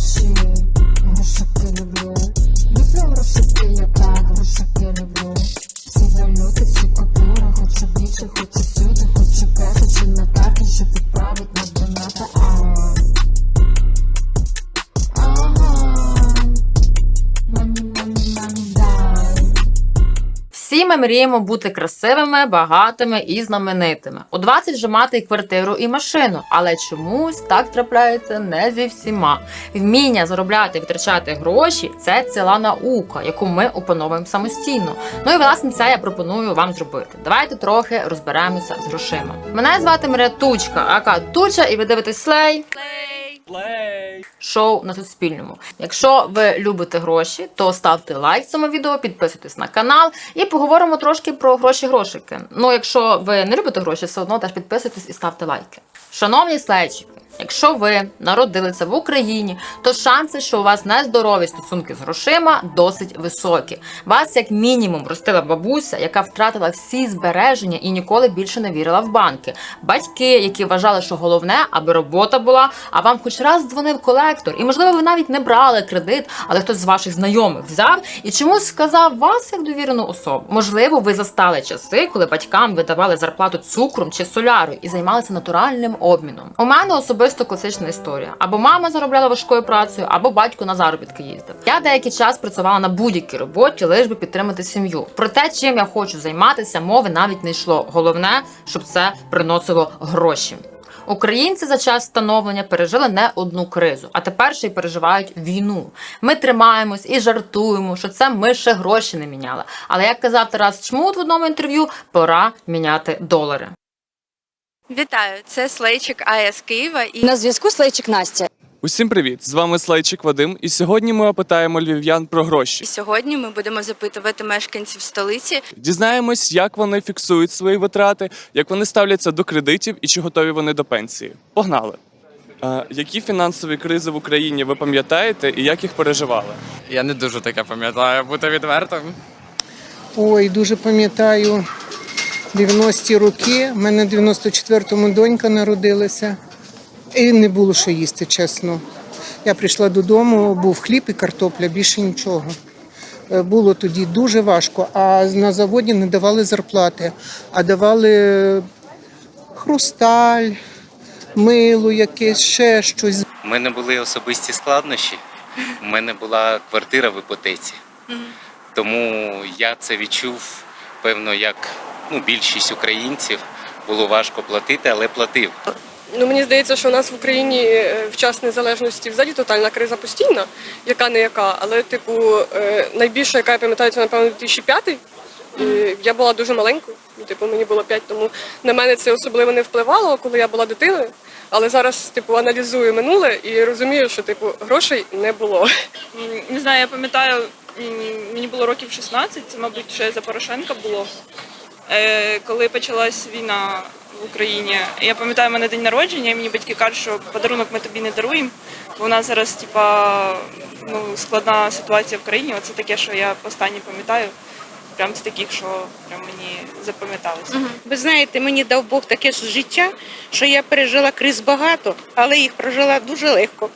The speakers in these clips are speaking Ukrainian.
гроші, мріємо бути красивими, багатими і знаменитими. У 20 вже мати і квартиру і машину, але чомусь так трапляється не зі всіма. Вміння заробляти і витрачати гроші це ціла наука, яку ми опановуємо самостійно. Ну і власне це я пропоную вам зробити. Давайте трохи розберемося з грошима. Мене звати Марія Тучка, ака Туча, і ви дивитесь слей. Шоу на Суспільному. Якщо ви любите гроші, то ставте лайк цьому відео, підписуйтесь на канал і поговоримо трошки про гроші-грошики. Ну, якщо ви не любите гроші, все одно теж підписуйтесь і ставте лайки. Шановні слайчики, якщо ви народилися в Україні, то шанси, що у вас нездорові стосунки з грошима, досить високі. Вас, як мінімум, ростила бабуся, яка втратила всі збереження і ніколи більше не вірила в банки. Батьки, які вважали, що головне, аби робота була, а вам хоч раз дзвонив колектор, і можливо, ви навіть не брали кредит, але хтось з ваших знайомих взяв і чомусь сказав вас як довірену особу. Можливо, ви застали часи, коли батькам видавали зарплату цукром чи солярою і займалися натуральним обміном. У мене особисто класична історія: або мама заробляла важкою працею, або батько на заробітки їздив. Я деякий час працювала на будь-якій роботі, лиш би підтримати сім'ю. Про те, чим я хочу займатися, мови навіть не йшло. Головне, щоб це приносило гроші. Українці за час становлення пережили не одну кризу, а тепер ще й переживають війну. Ми тримаємось і жартуємо, що це ми ще гроші не міняли. Але як казав Тарас Чмут в одному інтерв'ю, пора міняти долари. Вітаю, це Слейчик АЕС Києва і На зв'язку Слейчик Настя. Усім привіт! З вами Слайчик Вадим, і сьогодні ми опитаємо львів'ян про гроші. сьогодні ми будемо запитувати мешканців столиці, Дізнаємось, як вони фіксують свої витрати, як вони ставляться до кредитів і чи готові вони до пенсії. Погнали! А, які фінансові кризи в Україні ви пам'ятаєте і як їх переживали? Я не дуже таке пам'ятаю, бути відвертим. Ой, дуже пам'ятаю 90-ті роки. У мене в 94-му донька народилася. І не було що їсти, чесно. Я прийшла додому, був хліб і картопля, більше нічого. Е, Було тоді дуже важко, а на заводі не давали зарплати, а давали хрусталь, мило якесь, ще щось. У мене були особисті складнощі. У мене була квартира в іпотеці. Тому я це відчув, певно, як ну, більшість українців було важко платити, але платив. Ну мені здається, що у нас в Україні е, в час незалежності взагалі тотальна криза постійна, яка не яка, але типу е, найбільша, яка я пам'ятаю, це напевно 2005 І Я була дуже маленькою, ну, типу мені було 5, тому на мене це особливо не впливало, коли я була дитиною. Але зараз типу аналізую минуле і розумію, що типу грошей не було. Не знаю, я пам'ятаю, мені було років 16, це, мабуть, ще за Порошенка було. Е, Коли почалась війна в Україні, я пам'ятаю, у мене день народження, і мені батьки кажуть, що подарунок ми тобі не даруємо, бо у нас зараз типа, ну, складна ситуація в країні. Оце таке, що я останнє пам'ятаю, прям з таких, що прям мені запам'яталося. Ви знаєте, мені дав Бог таке ж життя, що я пережила криз багато, але їх прожила дуже легко.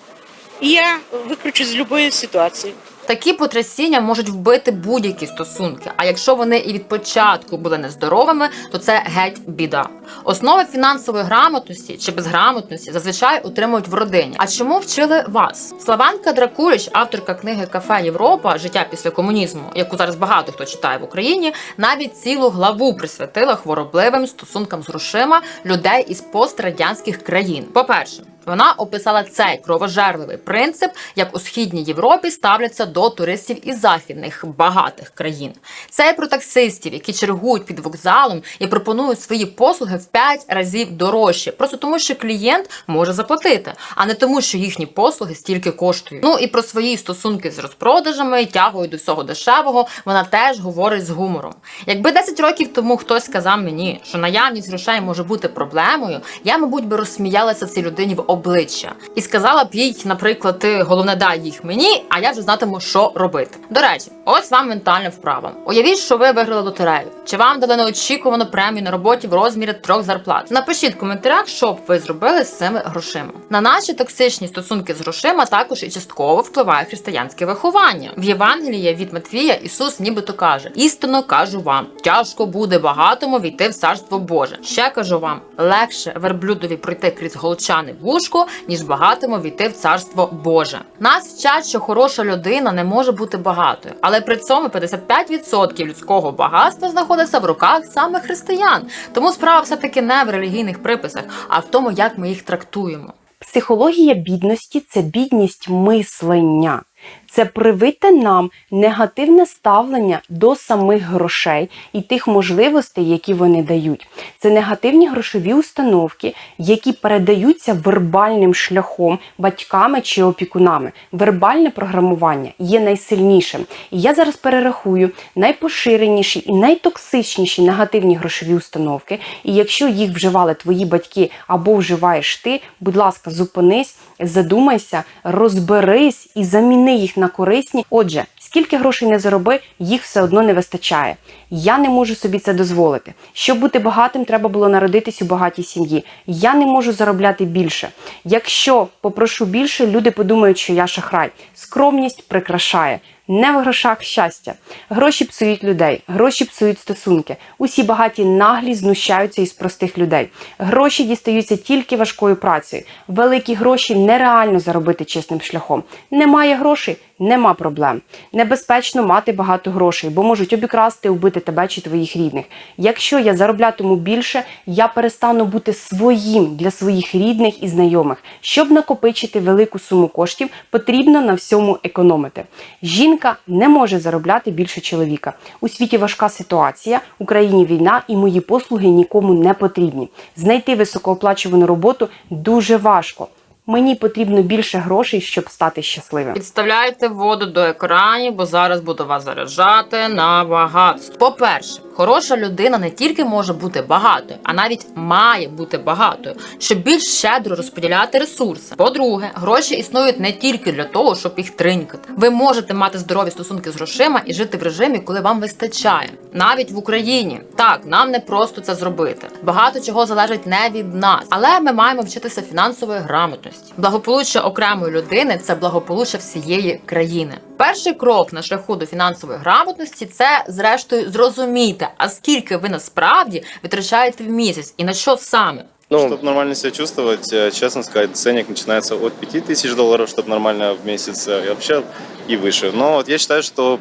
І я викручусь з будь-якої ситуації. Такі потрясіння можуть вбити будь-які стосунки. А якщо вони і від початку були нездоровими, то це геть біда. Основи фінансової грамотності чи безграмотності зазвичай отримують в родині. А чому вчили вас? Славанка Дракуліч, авторка книги Кафе Європа Життя після комунізму, яку зараз багато хто читає в Україні, навіть цілу главу присвятила хворобливим стосункам з грошима людей із пострадянських країн. По перше. Вона описала цей кровожерливий принцип, як у східній Європі ставляться до туристів із західних багатих країн. Це про таксистів, які чергують під вокзалом і пропонують свої послуги в 5 разів дорожче, просто тому, що клієнт може заплатити, а не тому, що їхні послуги стільки коштують. Ну і про свої стосунки з розпродажами тягою до всього дешевого вона теж говорить з гумором. Якби 10 років тому хтось сказав мені, що наявність грошей може бути проблемою, я, мабуть, би розсміялася цій людині в обличчя і сказала б їй, наприклад, ти головне дай їх мені, а я вже знатиму, що робити. До речі, ось вам ментальна вправа. Уявіть, що ви виграли лотерею, чи вам дали неочікувану премію на роботі в розмірі трьох зарплат. Напишіть в коментарях, що б ви зробили з цими грошима. На наші токсичні стосунки з грошима також і частково впливає християнське виховання. В Євангелії від Матвія Ісус нібито каже: істинно кажу вам, тяжко буде багатому війти в царство Боже. Ще кажу вам, легше верблюдові пройти крізь голчане вушко, ніж багатому війти в царство Боже. Нас вчать, що хороша людина не може бути багатою, але при цьому 55% людського багатства знаходиться в руках саме християн. Тому справа все таки не в релігійних приписах, а в тому, як ми їх трактуємо. Психологія бідності це бідність мислення. Це привите нам негативне ставлення до самих грошей і тих можливостей, які вони дають. Це негативні грошові установки, які передаються вербальним шляхом батьками чи опікунами. Вербальне програмування є найсильнішим. І я зараз перерахую найпоширеніші і найтоксичніші негативні грошові установки. І якщо їх вживали твої батьки або вживаєш ти, будь ласка, зупинись, задумайся, розберись і заміни їх на корисні. Отже, скільки грошей не зароби, їх все одно не вистачає. Я не можу собі це дозволити. Щоб бути багатим, треба було народитись у багатій сім'ї. Я не можу заробляти більше. Якщо попрошу більше, люди подумають, що я шахрай. Скромність прикрашає. Не в грошах щастя. Гроші псують людей, гроші псують стосунки. Усі багаті наглі знущаються із простих людей. Гроші дістаються тільки важкою працею. Великі гроші нереально заробити чесним шляхом. Немає грошей, нема проблем. Небезпечно мати багато грошей, бо можуть обікрасти, убити тебе чи твоїх рідних. Якщо я зароблятиму більше, я перестану бути своїм для своїх рідних і знайомих. Щоб накопичити велику суму коштів, потрібно на всьому економити. Жінка не може заробляти більше чоловіка. У світі важка ситуація, Україні війна і мої послуги нікому не потрібні. Знайти високооплачувану роботу дуже важко. Мені потрібно більше грошей, щоб стати щасливим. Підставляйте воду до екранів, бо зараз буду вас заряджати на багатство. По-перше, хороша людина не тільки може бути багатою, а навіть має бути багатою, щоб більш щедро розподіляти ресурси. По-друге, гроші існують не тільки для того, щоб їх тринькати. Ви можете мати здорові стосунки з грошима і жити в режимі, коли вам вистачає. Навіть в Україні так нам не просто це зробити. Багато чого залежить не від нас, але ми маємо вчитися фінансової грамотності. Благополуччя окремої людини це благополуччя всієї країни. Перший крок на шляху до фінансової грамотності це, зрештою, зрозуміти, а скільки ви насправді витрачаєте в місяць і на що саме. Ну, чтобы нормально себя чувствовать, э, честно сказать, ценник начинается от 5000 долларов, чтобы нормально в месяц, э, и вообще и выше. Но вот я считаю, что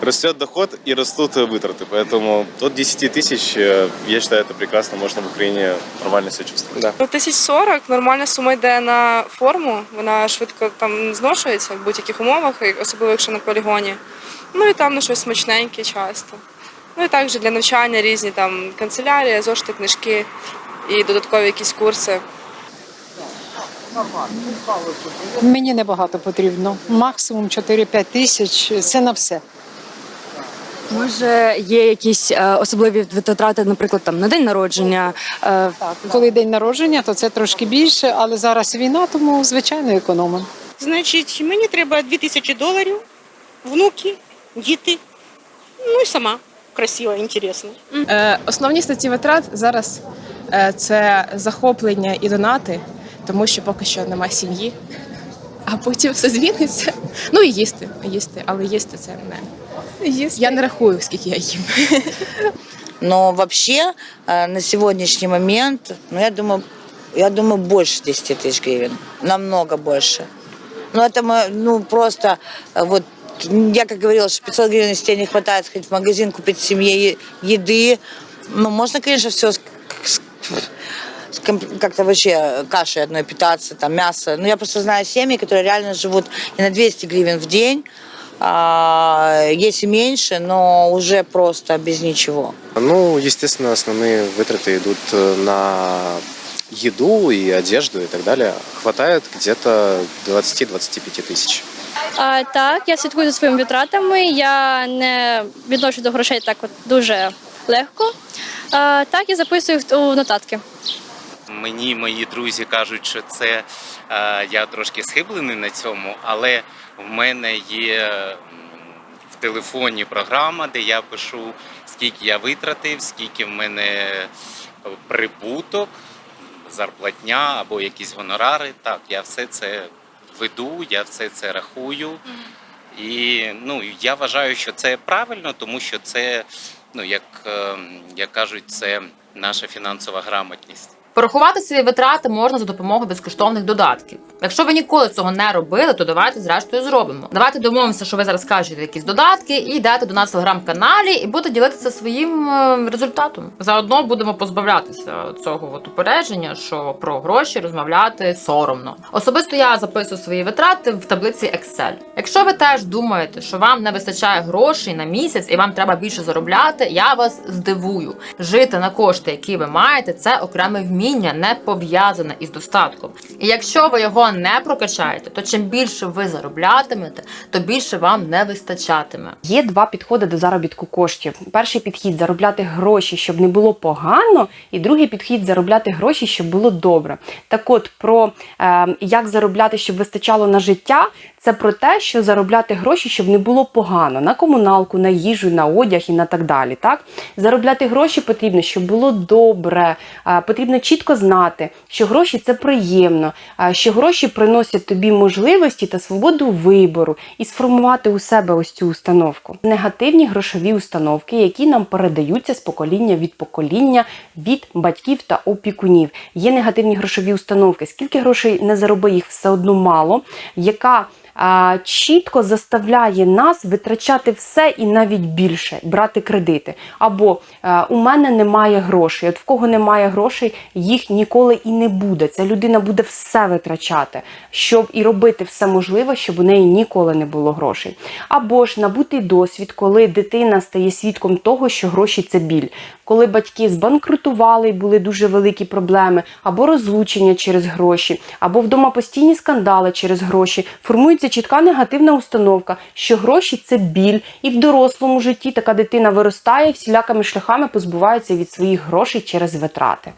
растет доход и растут э, вытраты, поэтому от 10 тысяч, э, я считаю, это прекрасно, можно в Украине нормально себя чувствовать. Да. Ну, тисяч сорок нормальна сума йде на форму, вона швидко там зношується в будь-яких умовах, і особливо якщо на полігоні. Ну і там на щось смачненьке часто. Ну і також для навчання різні там канцелярія, зошити, книжки і додаткові якісь курси. Мені небагато потрібно. Максимум 4-5 тисяч це на все. Може, є якісь е, особливі витрати, наприклад, там на день народження. Е, Так, коли день народження, то це трошки більше, але зараз війна, тому звичайно економимо. Значить, мені треба 2000 доларів, внуки, діти, ну і сама красива, інтересна. Е, основні статті витрат зараз е, це захоплення і донати, тому що поки що немає сім'ї, а потім все зміниться. Ну і їсти, їсти, але їсти це не. Я не рахую, скільки я їм. Но вообще э, на сегодняшний момент, ну я думаю, я думаю, больше 10 тысяч гривен. Намного больше. Ну это мы, ну просто э, вот я как говорила, что 500 гривен, если тебе не хватает сходить в магазин, купить семье еды, ну можно, конечно, все как-то вообще кашей одной питаться, там мясо. Но я просто знаю семьи, которые реально живут и на 200 гривен в день, а, есть и меньше, но уже просто без ничего. Ну, естественно, основные вытраты идут э, на еду и одежду и так далее. Хватает где-то 20-25 тисяч. А, так, я слідкую за своїми витратами. Я не відношу до грошей так от дуже легко. А, так, я записую їх у нотатки. Мені мої друзі кажуть, що це е, я трошки схиблений на цьому, але в мене є в телефоні програма, де я пишу, скільки я витратив, скільки в мене прибуток, зарплатня або якісь гонорари. Так, я все це веду, я все це рахую. І ну, я вважаю, що це правильно, тому що це, ну, як, е, як кажуть, це наша фінансова грамотність. Порахувати свої витрати можна за допомогою безкоштовних додатків. Якщо ви ніколи цього не робили, то давайте зрештою зробимо. Давайте домовимося, що ви зараз скажете якісь додатки, і йдете до нас в телеграм-каналі і будете ділитися своїм е, результатом. Заодно будемо позбавлятися цього от упередження, що про гроші розмовляти соромно. Особисто я записую свої витрати в таблиці Excel. Якщо ви теж думаєте, що вам не вистачає грошей на місяць і вам треба більше заробляти, я вас здивую. Жити на кошти, які ви маєте, це окреме вміння, не пов'язане із достатком. І якщо ви його не прокачаєте, то чим більше ви зароблятимете, то більше вам не вистачатиме. Є два підходи до заробітку коштів. Перший підхід заробляти гроші, щоб не було погано, і другий підхід заробляти гроші, щоб було добре. Так от про е, як заробляти, щоб вистачало на життя, це про те, що заробляти гроші, щоб не було погано на комуналку, на їжу, на одяг і на так далі. Так заробляти гроші потрібно, щоб було добре. Потрібно чітко знати, що гроші це приємно, що гроші приносять тобі можливості та свободу вибору і сформувати у себе ось цю установку. Негативні грошові установки, які нам передаються з покоління від покоління від батьків та опікунів. Є негативні грошові установки. Скільки грошей не зароби, їх все одно мало, яка чітко заставляє нас витрачати все і навіть більше, брати кредити. Або е, у мене немає грошей. От в кого немає грошей, їх ніколи і не буде. Ця людина буде все витрачати, щоб і робити все можливе, щоб у неї ніколи не було грошей. Або ж набутий досвід, коли дитина стає свідком того, що гроші це біль. Коли батьки збанкрутували і були дуже великі проблеми, або розлучення через гроші, або вдома постійні скандали через гроші, формується чітка негативна установка, що гроші це біль, і в дорослому житті така дитина виростає всілякими шляхами позбувається від своїх грошей через витрати.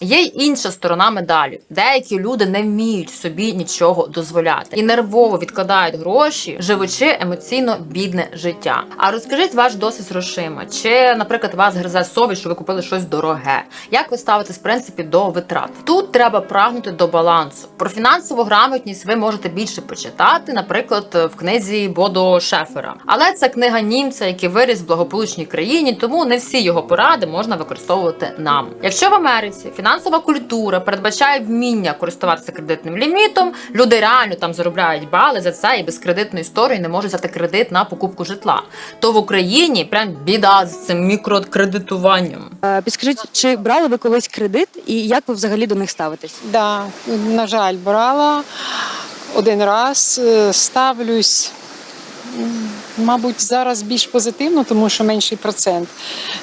Є й інша сторона медалі. Деякі люди не вміють собі нічого дозволяти і нервово відкладають гроші, живучи емоційно бідне життя. А розкажіть ваш досвід з грошима, чи, наприклад, вас гризе совість, що ви купили щось дороге? Як ви ставитесь в принципі до витрат? Тут треба прагнути до балансу. Про фінансову грамотність ви можете більше почитати, наприклад, в книзі Бодо Шефера. Але це книга німця, який виріс в благополучній країні, тому не всі його поради можна використовувати нам. Якщо в Америці фінансова культура передбачає вміння користуватися кредитним лімітом, люди реально там заробляють бали за це і без кредитної історії не можуть взяти кредит на покупку житла. То в Україні прям біда з цим мікрокредитуванням. Е, Підскажіть, чи брали ви колись кредит і як ви взагалі до них ставитесь? Да, на жаль, брала один раз, е, ставлюсь. м, Мабуть, зараз більш позитивно, тому що менший процент.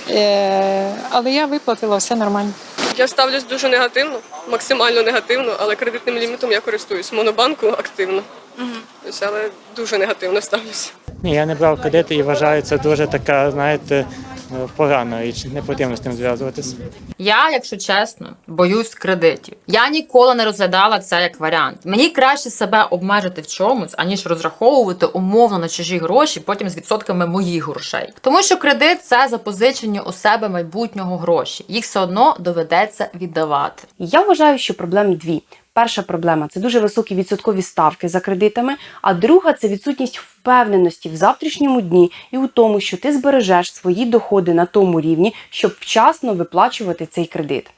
Е, але я виплатила все нормально. Я ставлюсь дуже негативно, максимально негативно, але кредитним лімітом я користуюсь. Монобанку активно. Ось, але дуже негативно ставлюсь. Ні, я не брав кредити і вважаю це дуже така, знаєте, е, погана річ. Не потрібно з тим зв'язуватися. Я, якщо чесно, боюсь кредитів. Я ніколи не розглядала це як варіант. Мені краще себе обмежити в чомусь, аніж розраховувати умовно на чужі гроші, потім з відсотками моїх грошей. Тому що кредит це запозичення у себе майбутнього гроші. Їх все одно доведеться віддавати. Я вважаю, що проблем дві. Перша проблема це дуже високі відсоткові ставки за кредитами, а друга це відсутність впевненості в завтрашньому дні і у тому, що ти збережеш свої доходи на тому рівні, щоб вчасно виплачувати цей кредит.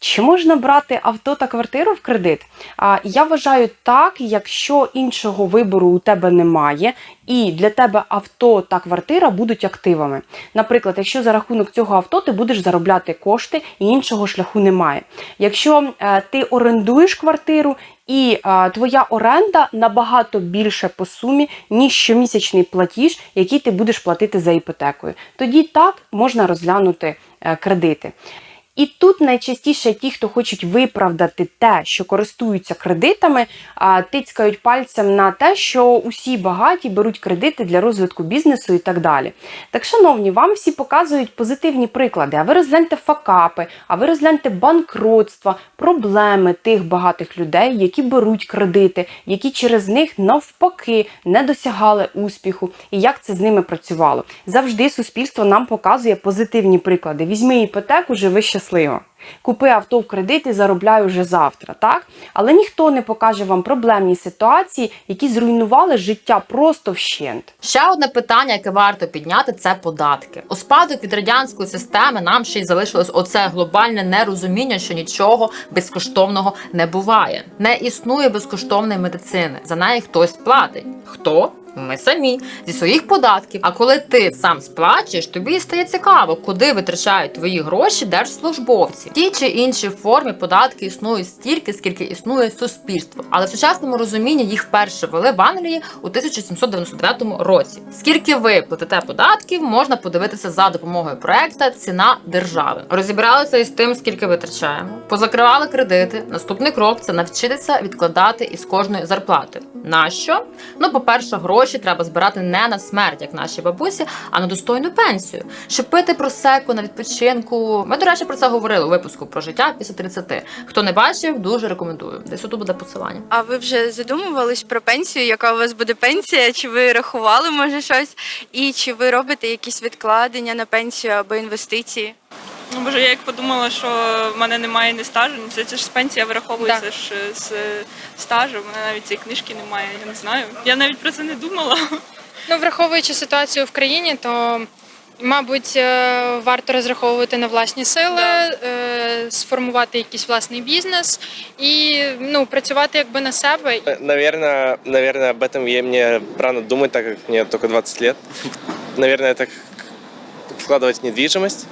Чи можна брати авто та квартиру в кредит? А я вважаю так, якщо іншого вибору у тебе немає, і для тебе авто та квартира будуть активами. Наприклад, якщо за рахунок цього авто ти будеш заробляти кошти і іншого шляху немає. Якщо е, ти орендуєш квартиру і е, твоя оренда набагато більше по сумі, ніж щомісячний платіж, який ти будеш платити за іпотекою, тоді так можна розглянути е, кредити. І тут найчастіше ті, хто хочуть виправдати те, що користуються кредитами, тицькають пальцем на те, що усі багаті беруть кредити для розвитку бізнесу і так далі. Так, шановні, вам всі показують позитивні приклади. А ви розгляньте факапи, а ви розгляньте банкротства, проблеми тих багатих людей, які беруть кредити, які через них навпаки не досягали успіху, і як це з ними працювало. Завжди суспільство нам показує позитивні приклади. Візьми іпотеку, живи щасливо. Купи авто в кредит і заробляй уже завтра, так? Але ніхто не покаже вам проблемні ситуації, які зруйнували життя просто вщент. Ще одне питання, яке варто підняти, це податки. У спадок від радянської системи нам ще й залишилось оце глобальне нерозуміння, що нічого безкоштовного не буває. Не існує безкоштовної медицини. За неї хтось платить. Хто? Ми самі зі своїх податків. А коли ти сам сплачуєш, тобі стає цікаво, куди витрачають твої гроші держслужбовці. В тій чи іншій формі податки існують стільки, скільки існує суспільство. Але в сучасному розумінні їх вперше ввели в Англії у 1799 році. Скільки ви платите податків, можна подивитися за допомогою проекта Ціна держави. Розібралися із тим, скільки витрачаємо. Позакривали кредити. Наступний крок це навчитися відкладати із кожної зарплати. Нащо? Ну, по-перше, гроші треба збирати не на смерть, як наші бабусі, а на достойну пенсію. Щоб пити просеку на відпочинку. Ми, до речі, про це говорили у випуску про життя після 30. Хто не бачив, дуже рекомендую. Десь тут буде посилання. А ви вже задумувались про пенсію? Яка у вас буде пенсія? Чи ви рахували може щось? І чи ви робите якісь відкладення на пенсію або інвестиції? Ну, боже, я як подумала, що в мене немає ні стажу, ну, це, це ж пенсія вираховується ж е, з е, стажу. У мене навіть цієї книжки немає, я не знаю. Я навіть про це не думала. Ну, враховуючи ситуацію в країні, то мабуть е, варто розраховувати на власні сили, е, сформувати якийсь власний бізнес і ну працювати якби на себе. Наверное, наверное, об этом я, мне рано думать, так как мне только 20 лет. Наверное, это как вкладывать в недвижимость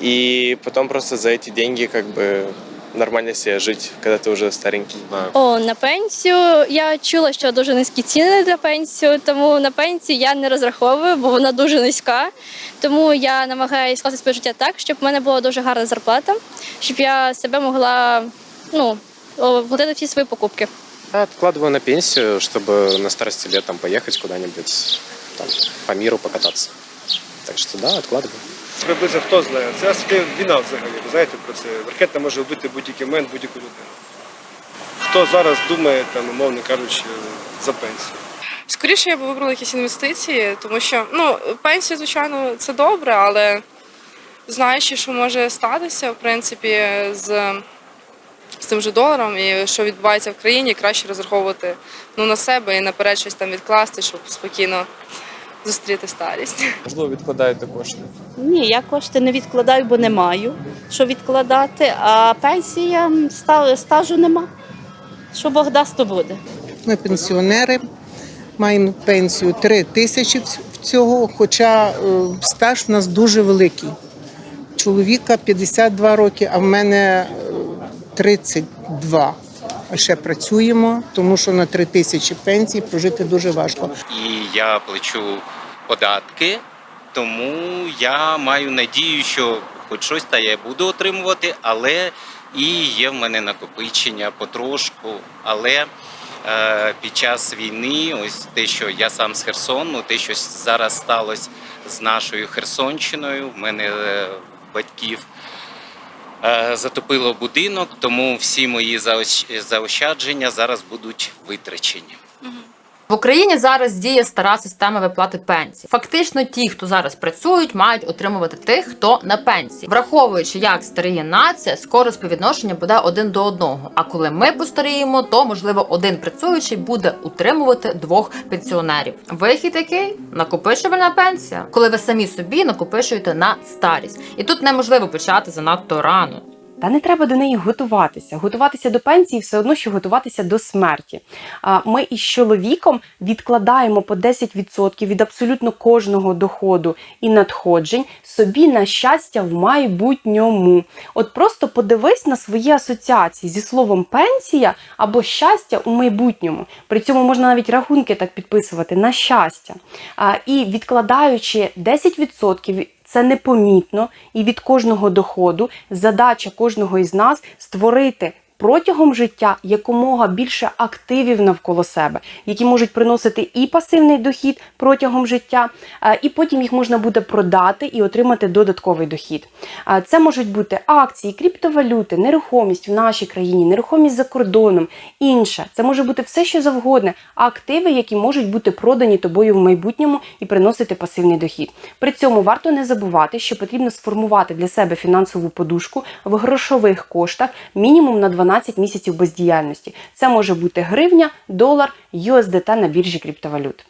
и потом просто за эти деньги как бы нормально себе жить, когда ты уже старенький. О, на пенсію я чула, що дуже низькі ціни для пенсію, тому на пенсію я не розраховую, бо вона дуже низька. Тому я намагаюся скласти своє життя так, щоб в мене була дуже гарна зарплата, щоб я себе могла ну, оплатити всі свої покупки. Я откладываю на пенсию, чтобы на старости лет там поехать куда-нибудь там, по миру покататься. Так что да, откладываю. Приблизно хто знає. Це війна взагалі. Ви знаєте про це? Ракета може вбити будь-який момент, будь-яку людину. Хто зараз думає, там, умовно кажучи, за пенсію? Скоріше я б вибрала якісь інвестиції, тому що ну, пенсія, звичайно, це добре, але знаючи, що може статися, в принципі, з, з цим же доларом і що відбувається в країні, краще розраховувати ну, на себе і наперед щось там відкласти, щоб спокійно зустріти старість. Можливо, відкладаєте кошти. Ні, я кошти не відкладаю, бо не маю що відкладати, а пенсія стажу нема. Що Бог дасть, то буде. Ми пенсіонери, маємо пенсію 3 тисячі в цього, хоча е, стаж в нас дуже великий. Чоловіка 52 роки, а в мене е, 32. Ще працюємо, тому що на 3 тисячі пенсії прожити дуже важко. І я плачу податки, тому я маю надію, що хоч щось та я буду отримувати, але і є в мене накопичення потрошку. Але е, під час війни, ось те, що я сам з Херсону, те, що зараз сталося з нашою Херсонщиною, в мене е, батьків затопило будинок, тому всі мої заощ- заощадження зараз будуть витрачені. В Україні зараз діє стара система виплати пенсій. Фактично, ті, хто зараз працюють, мають отримувати тих, хто на пенсії, враховуючи, як старіє нація, скоро співвідношення буде один до одного. А коли ми постаріємо, то можливо один працюючий буде утримувати двох пенсіонерів. Вихід який накопичувальна пенсія, коли ви самі собі накопичуєте на старість, і тут неможливо почати занадто рано. Та не треба до неї готуватися. Готуватися до пенсії все одно, що готуватися до смерті. Ми із чоловіком відкладаємо по 10% від абсолютно кожного доходу і надходжень собі на щастя в майбутньому. От просто подивись на свої асоціації зі словом пенсія або щастя у майбутньому. При цьому можна навіть рахунки так підписувати на щастя. І відкладаючи 10% це непомітно, і від кожного доходу задача кожного із нас створити. Протягом життя якомога більше активів навколо себе, які можуть приносити і пасивний дохід протягом життя, е, і потім їх можна буде продати і отримати додатковий дохід. Е, Це можуть бути акції, криптовалюти, нерухомість в нашій країні, нерухомість за кордоном, інше. Це може бути все, що завгодно, активи, які можуть бути продані тобою в майбутньому і приносити пасивний дохід. При цьому варто не забувати, що потрібно сформувати для себе фінансову подушку в грошових коштах мінімум на 12 місяців бездіяльності. Це може бути гривня, долар, USDT на біржі криптовалют.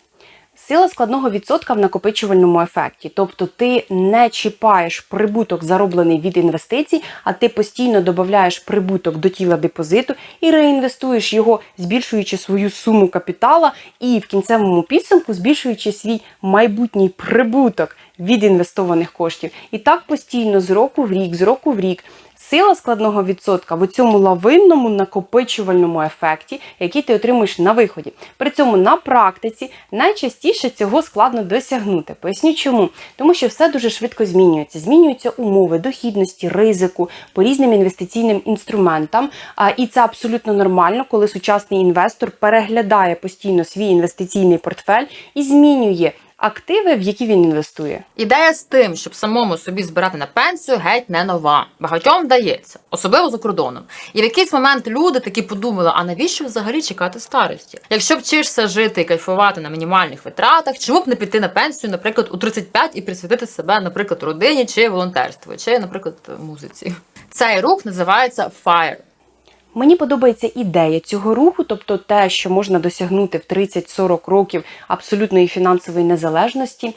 Сила складного відсотка в накопичувальному ефекті, тобто ти не чіпаєш прибуток, зароблений від інвестицій, а ти постійно додаєш прибуток до тіла депозиту і реінвестуєш його, збільшуючи свою суму капітала, і в кінцевому підсумку збільшуючи свій майбутній прибуток від інвестованих коштів. І так постійно з року в рік, з року в рік. Сила складного відсотка в цьому лавинному накопичувальному ефекті, який ти отримуєш на виході. При цьому на практиці найчастіше цього складно досягнути. Поясню чому. Тому що все дуже швидко змінюється. Змінюються умови дохідності, ризику по різним інвестиційним інструментам. І це абсолютно нормально, коли сучасний інвестор переглядає постійно свій інвестиційний портфель і змінює активи, в які він інвестує. Ідея з тим, щоб самому собі збирати на пенсію, геть не нова. Багатьом вдається, особливо за кордоном. І в якийсь момент люди таки подумали: а навіщо взагалі чекати старості? Якщо вчишся жити і кайфувати на мінімальних витратах, чому б не піти на пенсію, наприклад, у 35 і присвятити себе, наприклад, родині чи волонтерству, чи, наприклад, музиці? Цей рух називається FIRE. Мені подобається ідея цього руху, тобто те, що можна досягнути в 30-40 років абсолютної фінансової незалежності.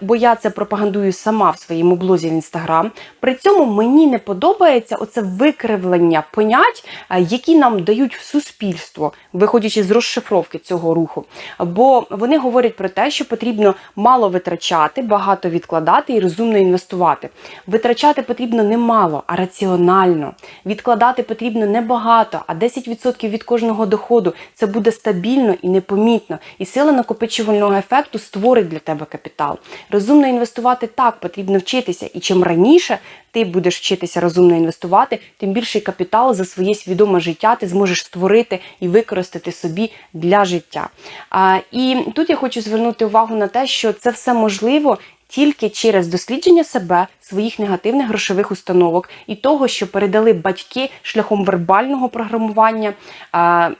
Бо я це пропагандую сама в своєму блозі в інстаграм. При цьому мені не подобається оце викривлення понять, які нам дають в суспільство, виходячи з розшифровки цього руху. Бо вони говорять про те, що потрібно мало витрачати, багато відкладати і розумно інвестувати. Витрачати потрібно не мало, а раціонально. Відкладати потрібно не багато, а 10% від кожного доходу. Це буде стабільно і непомітно. І сила накопичувального ефекту створить для тебе капітал. Розумно інвестувати так, потрібно вчитися. І чим раніше ти будеш вчитися розумно інвестувати, тим більший капітал за своє свідоме життя ти зможеш створити і використати собі для життя. А, І тут я хочу звернути увагу на те, що це все можливо. Тільки через дослідження себе, своїх негативних грошових установок і того, що передали батьки шляхом вербального програмування,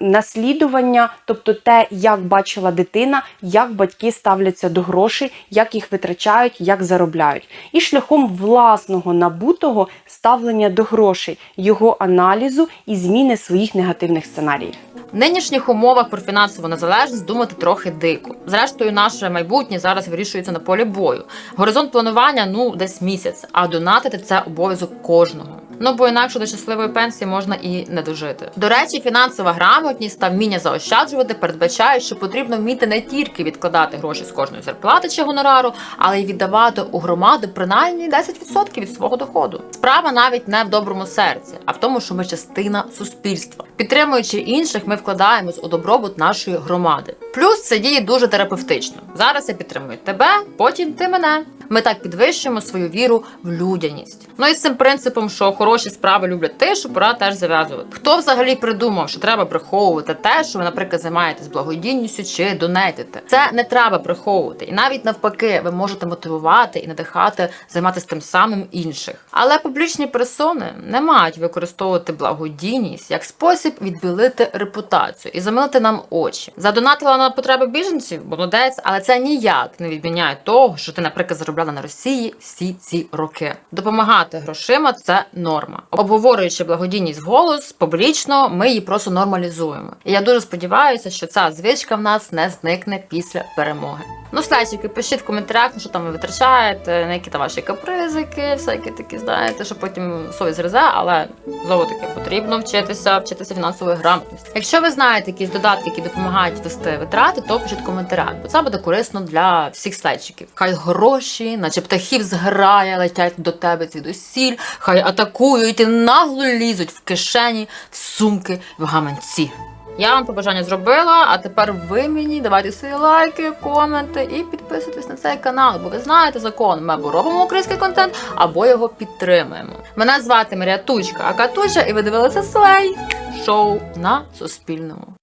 наслідування, тобто те, як бачила дитина, як батьки ставляться до грошей, як їх витрачають, як заробляють, і шляхом власного набутого ставлення до грошей, його аналізу і зміни своїх негативних сценаріїв. В нинішніх умовах про фінансову незалежність думати трохи дико. Зрештою, наше майбутнє зараз вирішується на полі бою. Горизонт планування ну десь місяць, а донатити це обов'язок кожного. Ну бо інакше до щасливої пенсії можна і не дожити. До речі, фінансова грамотність та вміння заощаджувати передбачають, що потрібно вміти не тільки відкладати гроші з кожної зарплати чи гонорару, але й віддавати у громаду принаймні 10% від свого доходу. Справа навіть не в доброму серці, а в тому, що ми частина суспільства. Підтримуючи інших, ми вкладаємось у добробут нашої громади. Плюс це діє дуже терапевтично. Зараз я підтримую тебе, потім ти мене. Ми так підвищуємо свою віру в людяність. Ну і з цим принципом, що хороші справи люблять тишу, пора теж зав'язувати. Хто взагалі придумав, що треба приховувати те, що ви, наприклад, займаєтесь благодійністю чи донетите? Це не треба приховувати, і навіть навпаки, ви можете мотивувати і надихати займатися тим самим інших. Але публічні персони не мають використовувати благодійність як спосіб відбілити репутацію і замилити нам очі. Задонатила на потреби біженців, молодець, але це ніяк не відміняє того, що ти, наприклад, заробляла на Росії всі ці роки. Допомагати грошима це норма. Обговорюючи благодійність вголос, публічно ми її просто нормалізуємо. І я дуже сподіваюся, що ця звичка в нас не зникне після перемоги. Ну, слайчики, пишіть в коментарях, що там ви витрачаєте, на які там ваші капризики, всякі такі, знаєте, що потім совість зрезе, але знову таки потрібно вчитися, вчитися фінансової грамотності. Якщо ви знаєте якісь додатки, які допомагають вести витрати, то пишіть коментарях, бо це буде корисно для всіх слайчиків. Хай гроші, наче птахів зграє, летять до тебе звідусіль, хай атакують і нагло лізуть в кишені, в сумки, в гаманці. Я вам побажання зробила, а тепер ви мені давайте свої лайки, коменти і підписуйтесь на цей канал, бо ви знаєте закон. Ми або робимо український контент, або його підтримуємо. Мене звати Марія Тучка, а Катуча, і ви дивилися Слей шоу на Суспільному.